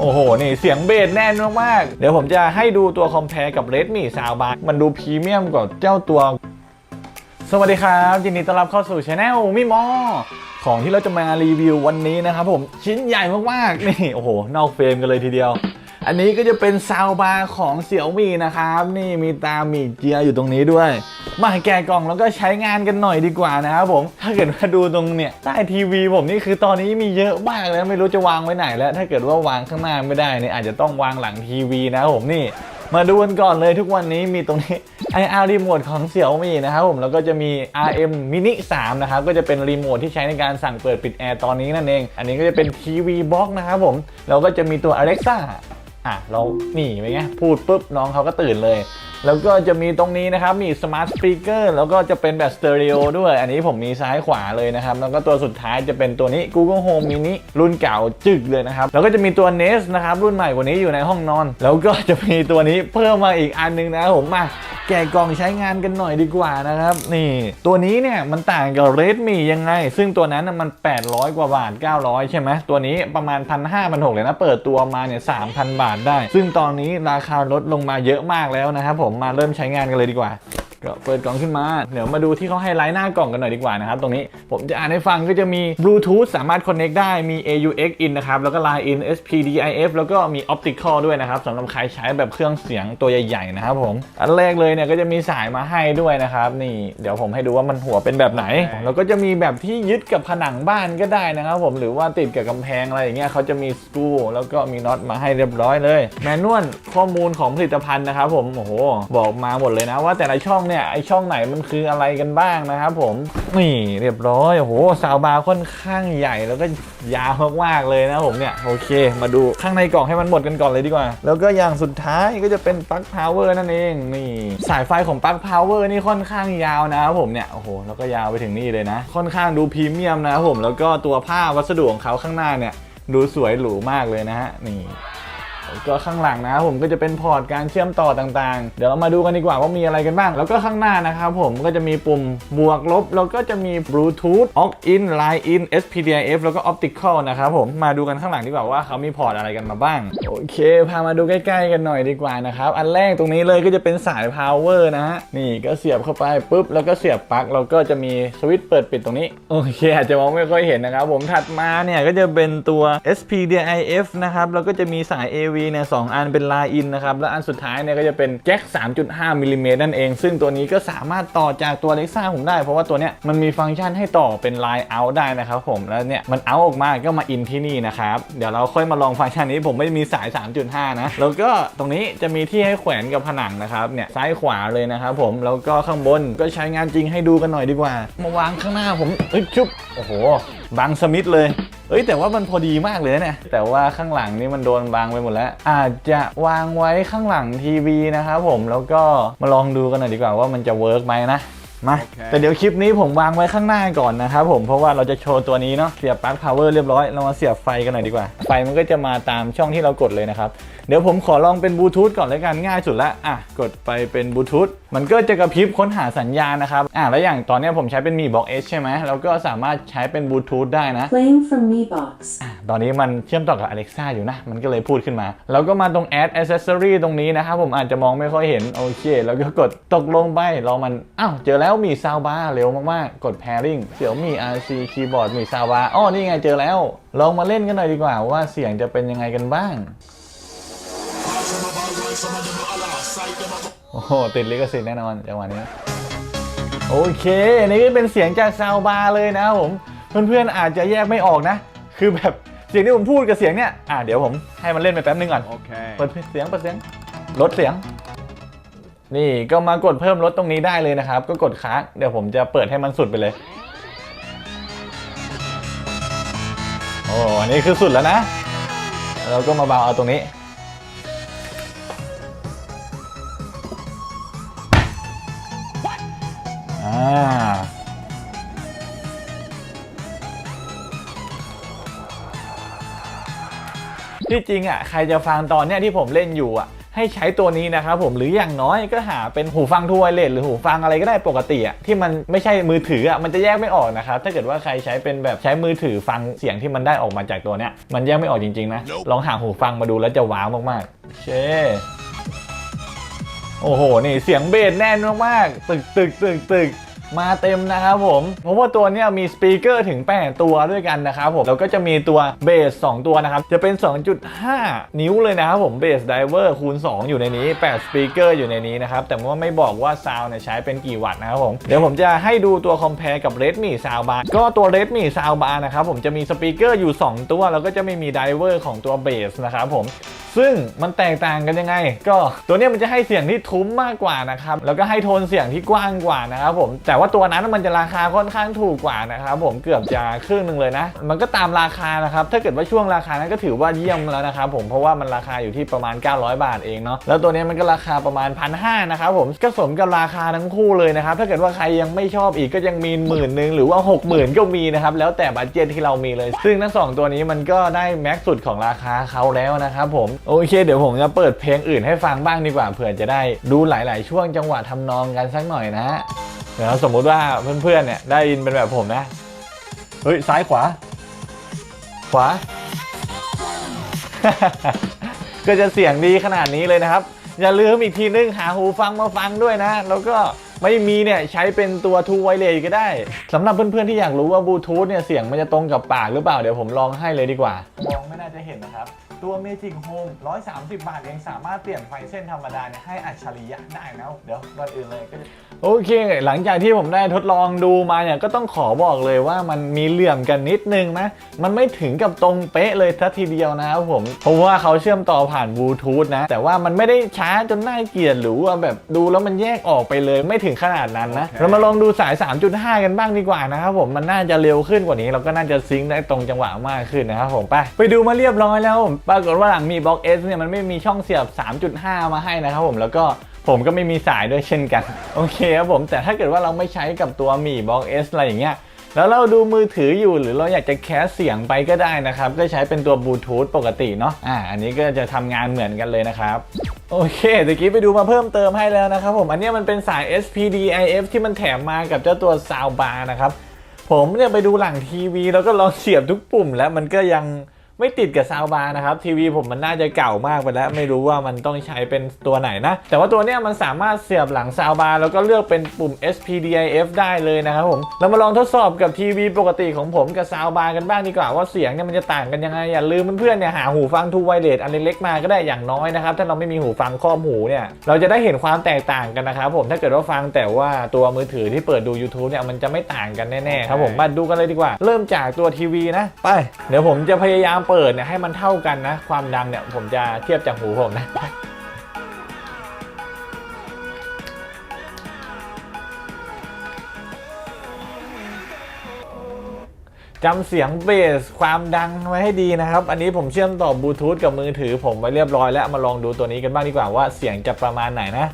โอ้โห นี่เสียงเบสแน่นมากๆ เดี๋ยวผมจะให้ดูตัวคอมเพลกับ Redmi Soundbar มันดูพรีเมียมกว่าเจ้าตัว สวัสดีครับยินดีต้อนรับเข้าสู่ช anel มิมอของที่เราจะมารีวิววันนี้นะครับผมชิ้นใหญ่มากๆ นี่โอ้โห นอกเฟรมกันเลยทีเดียว อันนี้ก็จะเป็นซาวบาร์ของเสี่ยวมี่นะครับ นี่มีตาหมีเจียอยู่ตรงนี้ด้วย มาแกะกล่องแล้วก็ใช้งานกันหน่อยดีกว่านะครับผม ถ้าเกิดว่าดูตรงเนี่ยใต้ทีวีผมนี่คือตอนนี้มีเยอะมากแล้วไม่รู้จะวางไว้ไหนแล้ว ถ้าเกิดว่าวางข้างหน้าไม่ได้เนี่ยอาจจะต้องวางหลังทีวีนะครับผมนี่ มาดูกันก่อนเลยทุกวันนี้มีตรงนี้ IR รีโมทของเสี่ยวมี่นะครับผมแล้วก็จะมี RM Mini 3 นะครับ ก็จะเป็นรีโมทที่ใช้ในการสั่งเปิดปิดแอร์ตอนนี้นั่นเอง อันนี้ก็จะเป็นทีวีบ็อกนะครับผมแล้วก็จะมีตัว Alexa อะเราหนีไปไงพูดปุ๊บน้องเขาก็ตื่นเลย แล้วก็จะมีตรงนี้นะครับ มีสมาร์ทสปีกเกอร์แล้วก็จะเป็นแบบสเตอริโอด้วย อันนี้ผมมีซ้ายขวาเลยนะครับ แล้วก็ตัวสุดท้ายจะเป็นตัวนี้ Google Home Mini รุ่นเก่าจึกเลยนะครับ แล้วก็จะมีตัว Nest นะครับ รุ่นใหม่กว่านี้อยู่ในห้องนอน แล้วก็จะมีตัวนี้เพิ่มมาอีกอันนึงนะครับผมมา แกะกล่องใช้งานกันหน่อยดีกว่านะครับ นี่ ตัวนี้เนี่ยมันต่างกับ Redmi ยังไง ซึ่งตัวนั้นน่ะมัน 800 กว่าบาท 900 ใช่ไหมตัวนี้ประมาณ 1 5 0 0 1 600เลยนะ เปิดตัวมาเนี่ย 3,000 บาทได้ ซึ่งตอนนี้ราคาลดลงมาเยอะมากแล้วนะครับผมมาเริ่มใช้งานกันเลยดีกว่า ก็เปิดกล่องขึ้นมา เดี๋ยวมาดูที่เขาให้ไลน์หน้ากล่องกันหน่อยดีกว่านะครับ ตรงนี้ผมจะอ่านให้ฟังก็จะมี Bluetooth สามารถ Connect ได้มี AUX in นะครับ แล้วก็ Line in SPDIF แล้วก็มี Optical ด้วยนะครับสำหรับใครใช้แบบเครื่องเสียงตัวใหญ่ๆนะครับผม อันแรกเลยเนี่ยก็จะมีสายมาให้ด้วยนะครับ นี่เดี๋ยวผมให้ดูว่ามันหัวเป็นแบบไหน แล้วก็จะมีแบบที่ยึดกับผนังบ้านก็ได้นะครับ ผมหรือว่าติดกับกำแพงอะไรอย่างเงี้ยเขาจะมีสกรูแล้วก็มีน็อตมาให้เรียบร้อยเลย แมนนวลข้อมูลของผลิตภัณฑ์นะครับผมโอ้โหบอกมาหมดเลยนะว่าแต่ละช่องเนี่ยไอช่องไหนมันคืออะไรกันบ้างนะครับผมนี่เรียบร้อยโอ้โหซาวบาร์ค่อนข้างใหญ่แล้วก็ยาวมากๆเลยนะผมเนี่ยโอเค มาดูข้างในกล่องให้มันหมดกันก่อนเลยดีกว่า แล้วก็อย่างสุดท้ายก็จะเป็นปลั๊กพาวเวอร์นั่นเองนี่สายไฟของปลั๊กพาวเวอร์นี่ค่อนข้างยาวนะครับผมเนี่ยโอ้โหแล้วก็ยาวไปถึงนี่เลยนะ ค่อนข้างดูพรีเมียมนะครับผมแล้วก็ตัวผ้าวัสดุของเขาข้างหน้าเนี่ยดูสวยหรูมากเลยนะฮะนี่ ก็ข้างหลังนะครับผมก็จะเป็นพอร์ตการเชื่อมต่อต่างๆ เดี๋ยวเรามาดูกันดีกว่าว่ามีอะไรกันบ้าง แล้วก็ข้างหน้านะครับผมก็จะมีปุ่มบวกลบ แล้วก็จะมี Bluetooth aux in line in SPDIF แล้วก็ Optical นะครับผมมาดูกันข้างหลังดีกว่าว่าเขามีพอร์ตอะไรกันมาบ้าง โอเค พามาดูใกล้ ๆ กันหน่อยดีกว่านะครับอันแรกตรงนี้เลยก็จะเป็นสาย power นะฮะนี่ก็เสียบเข้าไปปุ๊บแล้วก็เสียบปลั๊กแล้วก็จะมีสวิตช์เปิดปิดตรงนี้โอเคอาจจะมองไม่ค่อยเห็นนะครับผมถัดมาเนี่ยก็จะเป็นตัว SPDIF นะครับแล้วก็จะมีสาย AV เนี่ยสองอันเป็น Line in นะครับ แล้วอันสุดท้ายเนี่ยก็จะเป็นแจ็ค 3.5มิลลิเมตรนั่นเอง ซึ่งตัวนี้ก็สามารถต่อจากตัว Alexa ผมได้ เพราะว่าตัวเนี้ยมันมีฟังก์ชันให้ต่อเป็น Line out ได้นะครับผม แล้วเนี่ยมัน out ออกมาก็มา in ที่นี่นะครับ เดี๋ยวเราค่อยมาลองฟังก์ชันนี้ผมไม่มีสาย 3.5 นะ แล้วก็ตรงนี้จะมีที่ให้แขวนกับผนังนะครับ เนี่ยซ้ายขวาเลยนะครับผม แล้วก็ข้างบนก็ใช้งานจริงให้ดูกันหน่อยดีกว่า มาวางข้างหน้าผมเอ้ยชุบ โอ้โหบังสมิธเลย เอ้ยแต่ว่ามันพอดีมากเลยนะเนี่ยแต่ว่าข้างหลังนี่มันโดนบังไปหมดแล้ว อาจจะวางไว้ข้างหลังทีวีนะครับผมแล้วก็มาลองดูกันหน่อยดีกว่าว่ามันจะเวิร์กไหมนะมาโอเคแต่เดี๋ยวคลิปนี้ผมวางไว้ข้างหน้าก่อนนะครับผมเพราะว่าเราจะโชว์ตัวนี้เนาะเสียบปลั๊กพาวเวอร์เรียบร้อยเรามาเสียบไฟกันหน่อยดีกว่า ไฟมันก็จะมาตามช่องที่เรากดเลยนะครับ เดี๋ยวผมขอลองเป็นบลูทูธก่อนเลยกันง่ายสุดละอะกดไปเป็นบลูทูธมันก็จะกระพริบค้นหาสัญญาณนะครับอะแล้วอย่างตอนเนี้ยผมใช้เป็นมีบ็อกเอใช่ไหมแล้วก็สามารถใช้เป็นบลูทูธได้นะ Playing from Mi Box. ตอนนี้มันเชื่อมต่อกับ Alexa อยู่นะ มันก็เลยพูดขึ้นมา แล้วก็มาตรง add accessory ตรงนี้นะครับผมอาจจะมองไม่ค่อยเห็นโอเค แล้วก็กดตกลงไปรอมันอ้าวเจอแล้วมี soundbar เร็วมากๆ กด pairing เสี่ยวมี RC keyboard มี soundbar อ้อนี่ไงเจอแล้ว ลองมาเล่นกันหน่อยดีกว่าว่าเสียงจะเป็นยังไงกันบ้าง โอ้โห ติดลิขสิทธิ์แน่นอนจังหวะนี้ โอเค อันนี้ก็เป็นเสียงจากซาวบาร์เลยนะครับผม เพื่อนๆอาจจะแยกไม่ออกนะ คือแบบเสียงที่ผมพูดกับเสียงเนี่ย อะเดี๋ยวผมให้มันเล่นไปแป๊บนึงก่อน Okay. เปิดเสียงเปิดเสียง ลดเสียง นี่ก็มากดเพิ่มลดตรงนี้ได้เลยนะครับ ก็กดค้าง เดี๋ยวผมจะเปิดให้มันสุดไปเลย โอ้อันนี้คือสุดแล้วนะแล้วก็มาเบาเอาตรงนี้ อ่าที่จริงอะใครจะฟังตอนเนี้ยที่ผมเล่นอยู่อะให้ใช้ตัวนี้นะครับผมหรืออย่างน้อยก็หาเป็นหูฟังทูไวเลสหรือหูฟังอะไรก็ได้ปกติอะที่มันไม่ใช่มือถืออะมันจะแยกไม่ออกนะครับถ้าเกิดว่าใครใช้เป็นแบบใช้มือถือฟังเสียงที่มันได้ออกมาจากตัวเนี้ยมันแยกไม่ออกจริงๆนะลองหาหูฟังมาดูแล้วจะว้าวมากๆโอเค โอ้โห นี่เสียงเบสแน่นมากๆตึกตึกตึกตึกมาเต็มนะครับผม เพราะว่าตัวเนี้ยมีสปีกเกอร์ถึง 8 ตัวด้วยกันนะครับผม แล้วก็จะมีตัวเบส 2 ตัวนะครับ จะเป็น 2.5 นิ้วเลยนะครับผมเบสไดเวอร์คูณ 2 อยู่ในนี้ 8 สปีกเกอร์อยู่ในนี้นะครับ แต่ว่าไม่บอกว่าซาวเนี่ยใช้เป็นกี่วัตต์นะครับผม เดี๋ยวผมจะให้ดูตัวคอมเพลกับ Redmi Soundbar ก็ตัว Redmi Soundbar นะครับผมจะมีสปีกเกอร์อยู่ 2 ตัว แล้วก็จะไม่มีไดเวอร์ของตัวเบสนะครับผมซึ่งมันแตกต่างกันยังไง ก็ตัวนี้มันจะให้เสียงที่ทุ้มมากกว่านะครับแล้วก็ให้โทนเสียงที่กว้างกว่านะครับผมแต่ว่าตัวนั้นมันจะราคาค่อนข้างถูกกว่านะครับผมเกือบจะครึ่งหนึ่งเลยนะ มันก็ตามราคานะครับถ้าเกิดว่าช่วงราคานั้นก็ถือว่าเยี่ยมแล้วนะครับผมเพราะว่ามันราคาอยู่ที่ประมาณ 900 บาทเองเนาะแล้วตัวนี้มันก็ราคาประมาณพันหนะครับผมก็สมกับราคาทั้งคู่เลยนะครับถ้าเกิดว่าใครยังไม่ชอบอีกก็ยังมีหมื่นหนึ่งหรือว่า 60,000 ก็มีนะครับแล้วแต่บัตเจ็ตที่เรามีเลย ซึ่งทั้งสองตัวนี้มันก็ได้แม็กสุดของราคาเขาแล้วนะครับผมโอเค เดี๋ยวผมจะเปิดเพลงอื่นให้ฟังบ้างดีกว่าเผื่อจะได้ดูหลาย ๆ ช่วงจังหวะทำนองกันสักหน่อยนะฮะเดี๋ยวสมมุติว่าเพื่อน ๆ เนี่ยได้ยินเป็นแบบผมนะ เฮ้ย ซ้ายขวา ขวา ก็จะเสียงดีขนาดนี้เลยนะครับ อย่าลืมอีกทีนึงหาหูฟังมาฟังด้วยนะ แล้วก็ไม่มีเนี่ยใช้เป็นตัวทูไวเลสก็ได้สำหรับเพื่อนๆที่อยากรู้ว่าบลูทูธเนี่ยเสียงมันจะตรงกับปากหรือเปล่าเดี๋ยวผมลองให้เลยดีกว่า มองไม่น่าจะเห็นนะครับ ตัว Magic Home 130 บาทเองสามารถเปลี่ยนไฟเส้นธรรมดาเนี่ยให้อัจฉริยะได้นะเดี๋ยวก่อนอื่นเลยก็จะ โอเค หลังจากที่ผมได้ทดลองดูมาเนี่ยก็ต้องขอบอกเลยว่ามันมีเหลื่อมกันนิดนึงนะ มันไม่ถึงกับตรงเป๊ะเลยทัทีเดียวนะครับผม เพราะว่าเขาเชื่อมต่อผ่านบลูทูธนะ แต่ว่ามันไม่ได้ช้าจนน่าเกลียดหรือว่าแบบดูแล้วมันแยกออกไปเลยไม่ถึงขนาดนั้นนะ เรามาลองดูสาย 3.5 กันบ้างดีกว่านะครับผมมันน่าจะเร็วขึ้นกว่านี้แล้วก็น่าจะซิงค์ได้ตรงจังหวะมากขึ้นนะครับผมไป ไปดูมาเรียบร้อยแล้วปรากฏว่าหลังมีบล็อก S เนี่ยมันไม่มีช่องเสียบ 3.5 มาให้นะครับผมแล้วก็ผมก็ไม่มีสายด้วยเช่นกันโอเคครับผมแต่ถ้าเกิดว่าเราไม่ใช้กับตัวมีบล็อก S อะไรอย่างเงี้ยแล้วเราดูมือถืออยู่หรือเราอยากจะแคสเสียงไปก็ได้นะครับ ก็ใช้เป็นตัวบลูทูธปกติเนาะอ่าอันนี้ก็จะทำงานเหมือนกันเลยนะครับ โอเคตะกี้ไปดูมาเพิ่มเติมให้แล้วนะครับผม อันเนี้ยมันเป็นสาย SPD IF ที่มันแถมมากับเจ้าตัว Soundbar นะครับ ผมเนี่ยไปดูหลังทีวี แล้วก็ลองเสียบทุกปุ่มแล้วมันก็ยัง ไม่ติดกับซาวบาร์นะครับทีวีผมมันน่าจะเก่ามากไปแล้ว ไม่รู้ว่ามันต้องใช้เป็นตัวไหนนะ แต่ว่าตัวเนี้ยมันสามารถเสียบหลังซาวบาร์แล้วก็เลือกเป็นปุ่ม SPDIF ได้เลยนะครับผมเรามาลองทดสอบกับทีวีปกติของผมกับซาวบาร์กันบ้างดีกว่าว่าเสียงเนี่ยมันจะต่างกันยังไงอย่าลืมเพื่อนๆเนี่ยหาหูฟังทูไวเลสอันเล็กๆมาก็ได้อย่างน้อยนะครับถ้าเราไม่มีหูฟังครอบหูเนี่ยเราจะได้เห็นความแตกต่างกันนะครับผมถ้าเกิดว่าฟังแต่ว่าตัวมือถือที่เปิดดู YouTube เนี่ยมันจะไม่ต่างกันแน่ๆครับผมมาดูกันเลยดีกว่า เริ่มจากตัวทีวีนะไปเดี๋ยวผมจะพยายามเปิดเนี่ยให้มันเท่ากันนะ ความดังเนี่ยผมจะเทียบจากหูผมนะจำเสียงเบสความดังไว้ให้ดีนะครับ อันนี้ผมเชื่อมต่อบลูทูธกับมือถือผมไว้เรียบร้อยแล้วมาลองดูตัวนี้กันบ้างดีกว่าว่าเสียงจะประมาณไหนนะ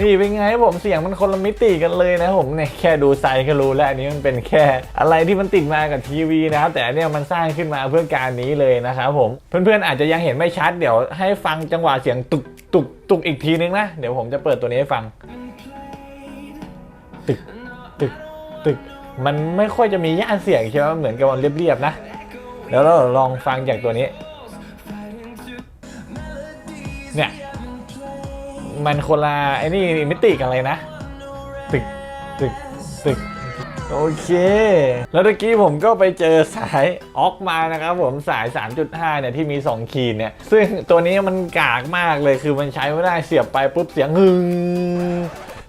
นี่เป็นไงผมเสียงมันคนละมิติกันเลยนะผมเนี่ยแค่ดูไซส์ก็รู้แล้วอันนี้มันเป็นแค่ อะไรที่มันติดมากับทีวีนะครับแต่อันเนี้ยมันสร้างขึ้นมาเพื่อการนี้เลยนะครับผมเพื่อนๆอาจจะยังเห็นไม่ชัดเดี๋ยวให้ฟังจังหวะเสียงตุกตุกตุกอีกทีนึงนะเดี๋ยวผมจะเปิดตัวนี้ให้ฟัง ตึกตึกตึกมันไม่ค่อยจะมีย่านเสียงใช่ไหมเหมือนกับมันเรียบๆนะเดี๋ยวเราลองฟังจากตัวนี้ มันคนละไอ้นี่มิติกอะไรนะ ตึกตึกตึกโอเค แล้วตะกี้ผมก็ไปเจอสายออกมานะครับผมสาย 3.5 เนี่ยที่มี 2 ขีดเนี่ย ซึ่งตัวนี้มันกากมากเลยคือมันใช้ไม่ได้เสียบไปปุ๊บเสียงหึง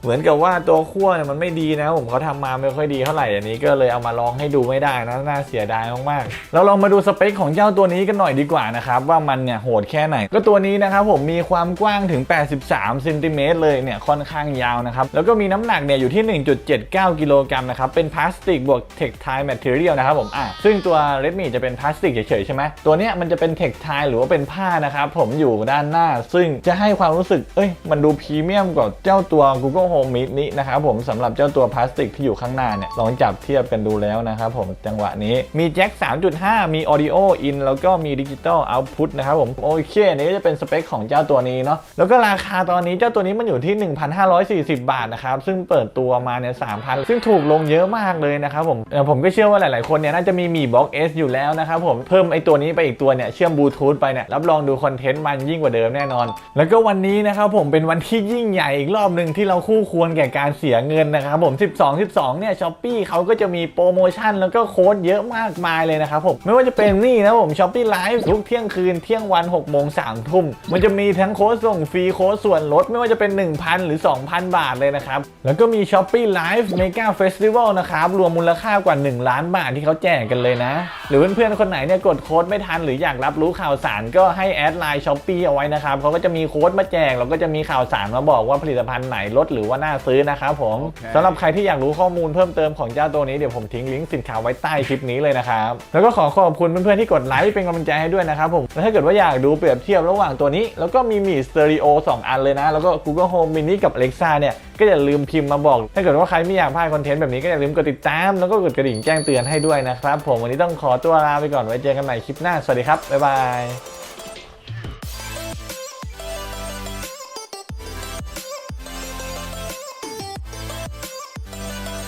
เหมือนกับว่าตัวขั้วเนี่ยมันไม่ดีนะผมเขาทำมาไม่ค่อยดีเท่าไหร่อันนี้ก็เลยเอามาลองให้ดูไม่ได้นะน่าเสียดายมากๆเราลองมาดูสเปคของเจ้าตัวนี้กันหน่อยดีกว่านะครับว่ามันเนี่ยโหดแค่ไหน ก็ตัวนี้นะครับผมมีความกว้างถึง 83เซนติเมตรเลยเนี่ยค่อนข้างยาวนะครับแล้วก็มีน้ำหนักเนี่ยอยู่ที่ 1.79 กิโลกรัมนะครับเป็นพลาสติกบวกเทคไทแมทเทียลนะครับผมอะซึ่งตัว Redmi จะเป็นพลาสติกเฉยๆใช่ไหมตัวเนี้ยมันจะเป็นเทคไทหรือว่าเป็นผ้านะครับผมอยู่ด้านหน้า ซึ่งจะให้ความรู้สึกเอ้ยมันดูพรีเมียมกว่าเจ้าตัว Google Home Mini นะครับผมสำหรับเจ้าตัวพลาสติกที่อยู่ข้างหน้าเนี่ยลองจับเทียบกันดูแล้วนะครับผมจังหวะนี้มีแจ็ค 3.5 มี Audio In แล้วก็มี Digital Output นะครับผมโอเคอันนี้จะเป็นสเปคของเจ้าตัวนี้เนาะแล้วก็ราคาตอนนี้เจ้าตัวนี้มันอยู่ที่ 1,540 บาทนะครับซึ่งเปิดตัวมาเนี่ย3,000 ซึ่งถูกลงเยอะมากเลยนะครับผมเอ่อผมก็เชื่อว่าหลาย ๆ คนเนี่ยน่าจะมีมีบ็อก S อยู่แล้วนะครับผมเพิ่มไอตัวนี้ไปอีกตัวเนี่ยเชื่อมบลูทูธไปเนี่ยรับรองดูคอนเทนต์มันยิ่งกว่าเดิมแน่นอน แล้วก็วันนี้นะครับผมเป็นวันที่ยิ่งใหญ่อีกรอบหนึ่งที่เราคูควรแก่การเสียเงินนะครับผม 12 12 เนี่ยช้อปปี้เขาก็จะมีโปรโมชั่นแล้วก็โค้ดเยอะมากมายเลยนะครับผม ไม่ว่าจะเป็นนี่นะผมช้อปปี้ไลฟ์ทุกเที่ยงคืนเที่ยงวัน6โมง3ทุ่ม มันจะมีทั้งโค้ดส่งฟรีโค้ดส่วนลดไม่ว่าจะเป็น 1,000 หรือ 2,000 บาทเลยนะครับ แล้วก็มีช้อปปี้ไลฟ์เมกาเฟสติวัลนะครับรวมมูลค่ากว่า 1 ล้านบาทที่เขาแจกกันเลยนะ หรือเพื่อนๆคนไหนเนี่ยกดโค้ดไม่ทันหรืออยากรับรู้ข่าวสารก็ให้แอดไลน์ช้อปปี้เอาไว้นะครับเขาก็จะมีโค้ดมาแจกแล้วก็จะมีข่าวสารมาบอกว่าผลิตภัณฑ์ไหนลดหรือว่าน่าซื้อนะครับผมโอเคสำหรับใครที่อยากรู้ข้อมูลเพิ่มเติมของเจ้าตัวนี้เดี๋ยวผมทิ้งลิงก์สินค้าไว้ใต้คลิปนี้เลยนะครับแล้วก็ขอขอบคุณเพื่อนๆที่กดไลค์เป็นกำลังใจให้ด้วยนะครับผมแล้วถ้าเกิดว่าอยากดูเปรียบเทียบระหว่างตัวนี้ แล้วก็มีมีสเตอริโอ2อันเลยนะ แล้วก็ Google Home Mini กับ Alexa เนี่ยก็อย่าลืมพิมพ์มาบอก ถ้าเกิดว่าใครไม่อยากพลาดคอนเทนต์แบบนี้ก็อย่าลืมกดติดตามแล้วก็กดกระดิ่งแจ้งเตือนให้ด้วยนะครับผมวันนี้ต้องขอตัวลาไปก่อนไว้เจอกันใหม่คลิปหน้าสวัสดีครับบ๊ายบาย